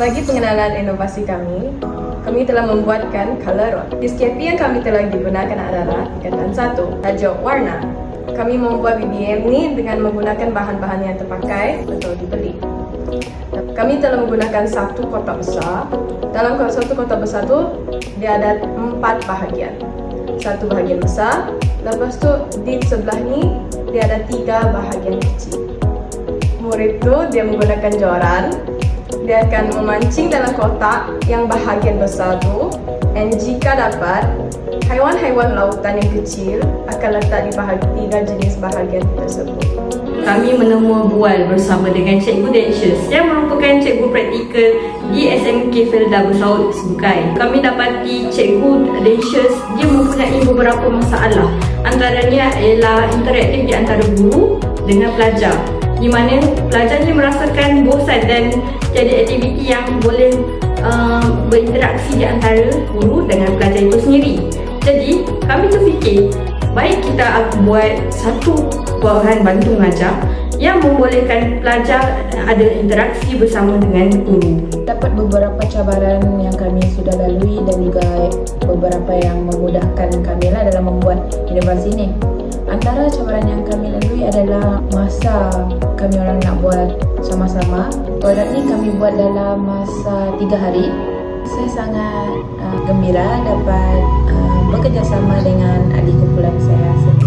Bagi pengenalan inovasi kami, kami telah membuatkan color rod. DSKP yang kami telah digunakan adalah tingkatan satu, tajuk warna. Kami membuat BBM ni dengan menggunakan bahan-bahan yang terpakai atau dibeli. Kami telah menggunakan satu kotak besar. Dalam satu kotak besar tu, dia ada empat bahagian. Satu bahagian besar, lepas tu di sebelah ni, dia ada tiga bahagian kecil. Murid tu dia menggunakan joran dia akan memancing dalam kotak yang bahagian besar tu dan jika dapat haiwan-haiwan lautan yang kecil akan letak di bahagian tiga jenis bahagian tersebut. Kami menemu bual bersama dengan Cikgu Densius yang merupakan cikgu praktikal di SMK Felda Bersaud Sebukai. Kami dapati Cikgu Densius dia mempunyai beberapa masalah. Antaranya ialah interaktif di antara guru dengan pelajar di mana pelajar ni merasakan bosan dan jadi aktiviti yang boleh uh, berinteraksi di antara guru dengan pelajar itu sendiri. Jadi kami terfikir baik kita buat satu bahan bantu mengajar yang membolehkan pelajar ada interaksi bersama dengan guru. Dapat beberapa cabaran yang kami sudah lalui dan juga beberapa yang memudahkan kami lah dalam membuat inovasi ini. Antara cabaran yang kami lalui adalah masa kami orang nak buat sama-sama. Produk ni kami buat dalam masa tiga hari. Saya sangat uh, gembira dapat uh, bekerjasama dengan adik kumpulan saya